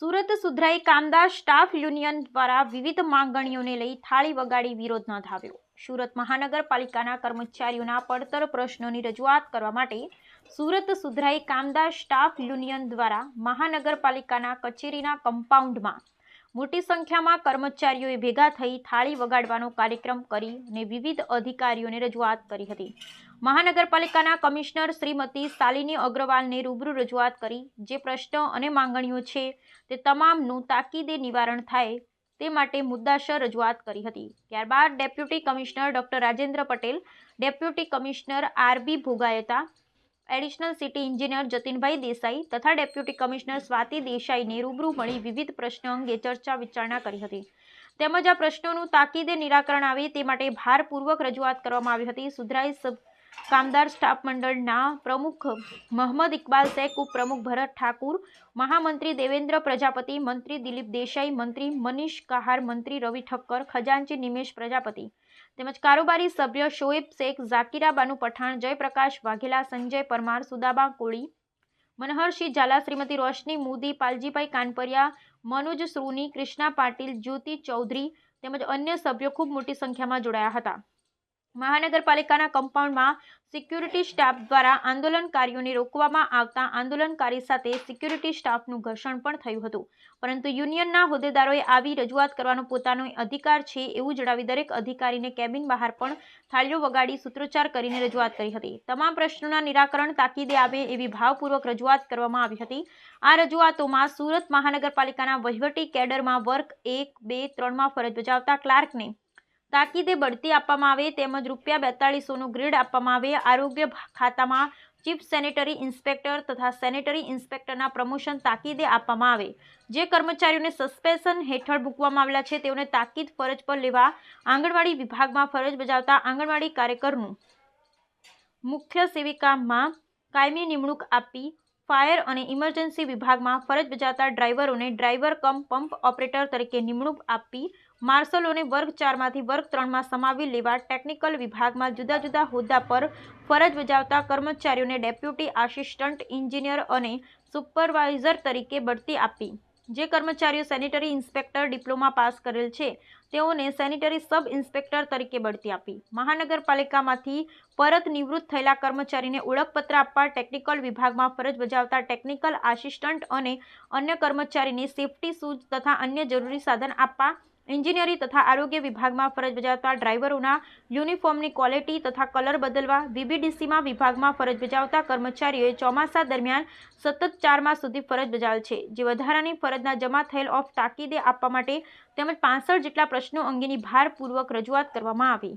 સુરત સુધરાઈ કામદાર staff union દ્વારા વિવિધ માંગણીઓને લઈ થાળી વગાડી વિરોધ નોંધાવ્યો. સુરત મહાનગરપાલિકાના કર્મચારીઓના પડતર પ્રશ્નોની રજૂઆત કરવા માટે સુરત સુધરાઈ કામદાર સ્ટાફ યુનિયન દ્વારા મહાનગરપાલિકાના કચેરીના કમ્પાઉન્ડમાં મોટી સંખ્યામાં કર્મચારીઓએ ભેગા થઈ થાળી વગાડવાનો કાર્યક્રમ કરી અને વિવિધ અધિકારીઓને રજૂઆત કરી હતી. મહાનગરપાલિકાના કમિશનર શ્રીમતી શાલિની અગ્રવાલને રૂબરૂ રજૂઆત કરી. જે પ્રશ્નો અને માંગણીઓ છે તે તમામનું તાકીદે નિવારણ થાય તે માટે મુદ્દાસર રજૂઆત કરી હતી. ત્યારબાદ deputy commissioner doctor Rajendra Patel, deputy commissioner R B Bhogayata additional city engineer Jatinbhai Desai તથા ડેપ્યુટી કમિશનર સ્વાતિ દેસાઈને રૂબરૂ મળી વિવિધ પ્રશ્નો અંગે ચર્ચા વિચારણા કરી હતી. તેમજ આ પ્રશ્નોનું તાકીદે નિરાકરણ આવે તે માટે ભારપૂર્વક રજૂઆત કરવામાં આવી હતી. સુધરાઈ કામદાર સ્ટાફ મંડળના પ્રમુખ મોહમ્મદ ઇકબાલ શેખ ઉપપ્રમુખ ભરત ઠાકુર, મહામંત્રી દેવેન્દ્ર પ્રજાપતિ, મંત્રી દિલીપ દેસાઈ, મંત્રી મનીષ કહાર, મંત્રી રવિ ઠક્કર, ખજાનચી નિમેશ પ્રજાપતિ. તેમજ કારોબારી સભ્ય શોએબ શેખ ઝાકીરા બાનુ પઠાણ, જયપ્રકાશ વાઘેલા, સંજય પરમાર, સુદાબા કોળી, મનહરસિંહ ઝાલા, શ્રીમતી રોશની મોદી, પાલજીભાઈ કાનપરિયા, મનોજ સૃની કૃષ્ણા પાટીલ, જ્યોતિ ચૌધરી તેમજ અન્ય સભ્યો ખૂબ મોટી સંખ્યામાં જોડાયા હતા. મહાનગરપાલિકાના કમ્પાઉન્ડમાં સિક્યુરિટી સ્ટાફ દ્વારા આંદોલનકારીઓને રોકવામાં આવતા આંદોલનકારી સાથે સિક્યુરિટી સ્ટાફનું ઘર્ષણ પણ થયું હતું. પરંતુ યુનિયનના હોદ્દેદારોએ આવી રજૂઆત કરવાનો પોતાનો અધિકાર છે એવું જણાવી દરેક અધિકારીને કેબિન બહાર પણ થાળીઓ વગાડી સૂત્રોચ્ચાર કરીને રજૂઆત કરી હતી. તમામ પ્રશ્નોના નિરાકરણ તાકીદે આવે એવી ભાવપૂર્વક રજૂઆત કરવામાં આવી હતી. આ રજૂઆતોમાં સુરત મહાનગરપાલિકાના વહીવટી કેડરમાં વર્ક એક બે ત્રણમાં ફરજ બજાવતા ક્લાર્કને તાકીદે બઢતી આપવામાં આવે તેમજ રૂપિયા બેતાળીસોનું ગ્રેડ આપવામાં આવે. આરોગ્ય ખાતામાં ચીફ સેનેટરી ઇન્સ્પેક્ટર તથા સેનેટરી ઇન્સ્પેક્ટરના પ્રમોશન તાકીદે આપવામાં આવે. જે કર્મચારીઓને સસ્પેન્શન હેઠળ મૂકવામાં આવેલા છે, તેઓને તાકીદ ફરજ પર લેવા આંગણવાડી વિભાગમાં ફરજ બજાવતા આંગણવાડી કાર્યકરનું મુખ્ય સેવિકામાં કાયમી નિમણૂક આપી ફાયર અને ઇમરજન્સી વિભાગમાં ફરજ બજાવતા ડ્રાઈવરોને ડ્રાઈવર કમ પંપ ઓપરેટર તરીકે નિમણૂક આપી માર્શલોને વર્ગ ચારમાંથી વર્ગ ત્રણમાં સમાવી લેવા ટેકનિકલ વિભાગમાં જુદા જુદા હોદ્દા પર ફરજ બજાવતા કર્મચારીઓને ડેપ્યુટી આસિસ્ટન્ટ એન્જિનિયર અને સુપરવાઇઝર તરીકે બઢતી આપી, જે કર્મચારીઓ સેનિટરી ઇન્સ્પેક્ટર ડિપ્લોમા પાસ કરેલ છે, તેઓને સેનિટરી સબ ઇન્સ્પેક્ટર તરીકે બઢતી આપી. મહાનગરપાલિકામાંથી પરત નિવૃત્ત થયેલા કર્મચારીને ઓળખપત્ર આપવા ટેકનિકલ વિભાગમાં ફરજ બજાવતા ટેકનિકલ આસિસ્ટન્ટ અને અન્ય કર્મચારીને સેફટી શૂઝ તથા અન્ય જરૂરી સાધન આપવા એન્જિનિયરિંગ તથા આરોગ્ય વિભાગમાં ફરજ બજાવતા ડ્રાઈવરોના યુનિફોર્મની ક્વોલિટી તથા કલર બદલવા વીબીડીસીમાં વિભાગમાં ફરજ બજાવતા કર્મચારીઓએ ચોમાસા દરમિયાન સતત ચાર માસ સુધી ફરજ બજાવેલ છે, જે વધારાની ફરજના જમા થયેલ ઓફ તાકીદે આપવા માટે તેમજ પાંસઠ જેટલા પ્રશ્નો અંગેની ભારપૂર્વક રજૂઆત કરવામાં આવી.